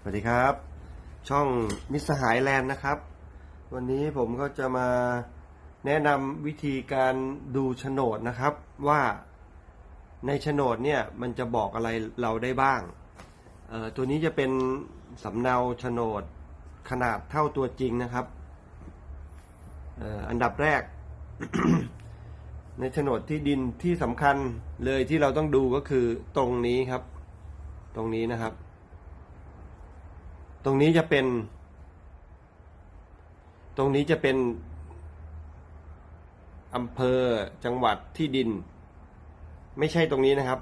สวัสดีครับ ช่องมิสหายแลนด์นะครับ วันนี้ผมก็จะมาแนะนำวิธีการดูโฉนดนะครับ ว่าในโฉนดเนี่ยมันจะบอกอะไรเราได้บ้างตัวนี้จะเป็นสำเนาโฉนดขนาดเท่าตัวจริงนะครับออันดับแรก ในโฉนดที่ดินที่สำคัญเลยที่เราต้องดูก็คือตรงนี้ครับ ตรงนี้นะครับ ตรงนี้จะเป็น ตรงนี้จะเป็นอำเภอจังหวัดที่ดิน ไม่ใช่ตรงนี้นะครับ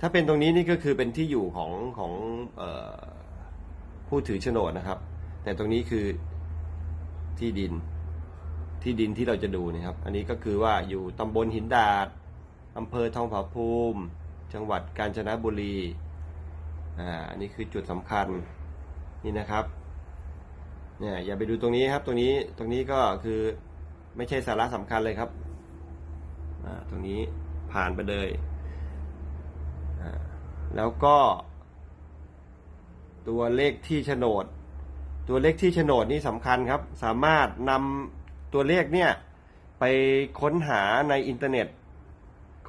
ถ้าเป็นตรงนี้นี่ก็คือเป็นที่อยู่ของของออผู้ถือโฉนดนะครับ แต่ตรงนี้คือที่ดินที่ดินที่เราจะดูนะครับ อันนี้ก็คือว่าอยู่ตำบลหินดาดอำเภอทองผาภูมิ จังหวัดกาญจนบุรี อ่า อันนี้คือจุดสำคัญ นี่นะครับเนี่ยอย่าไปดูตรงนี้ครับตรงนี้ตรงนี้ก็คือไม่ใช่สาระสำคัญเลยครับตรงนี้ผ่านไปเลยแล้วก็ ตัวเลขที่โฉนด ตัวเลขที่โฉนดนี่สำคัญครับ สามารถนำตัวเลขเนี่ยไปค้นหาในอินเทอร์เน็ต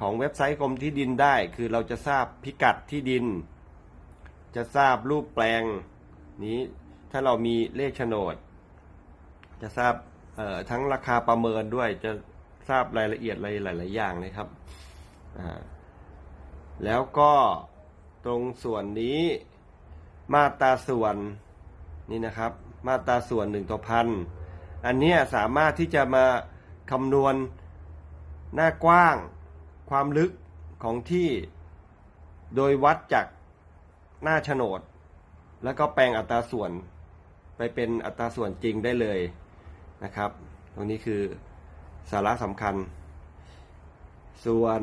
ของเว็บไซต์กรมที่ดินได้ คือเราจะทราบพิกัดที่ดิน จะทราบรูปแปลง นี้ถ้าเรามีเลขโฉนด จะทราบทั้งราคาประเมินด้วยจะทราบรายละเอียดอะไรหลาย ๆ อย่างเลยครับแล้วก็ตรงส่วนนี้มาตราส่วนนี่นะครับ มาตราส่วนหนึ่งต่อพันอันนี้สามารถที่จะมาคำนวณหน้ากว้างความลึกของที่โดยวัดจากหน้าโฉนด แล้วก็แปลงอัตราส่วนไปเป็นอัตราส่วนจริงได้เลยนะครับ ตรงนี้คือสาระสำคัญ ส่วน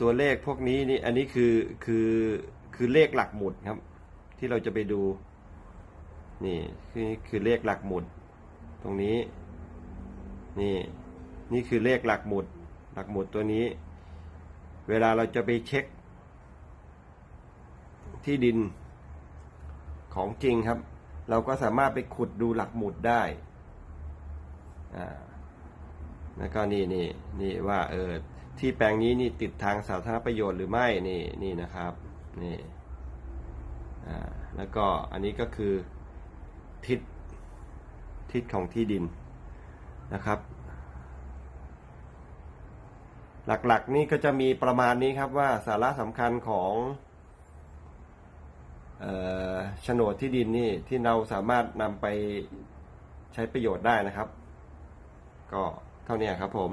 ตัวเลขพวกนี้นี่อันนี้คือคือคือเลขหลักหมุดครับ ที่เราจะไปดู นี่คือคือเลขหลักหมุด ตรงนี้นี่นี่คือเลขหลักหมุด หลักหมุดตัวนี้ เวลาเราจะไปเช็ค ที่ดินของจริงครับ เราก็สามารถไปขุดดูหลักหมุดได้อ่าแล้วก็นี่นี่นี่ว่าเออที่แปลงนี้นี่ติดทางสาธารณประโยชน์หรือไม่นี่นี่นะครับนี่อ่าแล้วก็อันนี้ก็คือทิศทิศของที่ดินนะครับ หลักๆนี่ก็จะมีประมาณนี้ครับว่าสาระสำคัญของ โฉนดที่ดินนี่ที่เราสามารถนำไปใช้ประโยชน์ได้นะครับ ก็เท่านี้ครับผม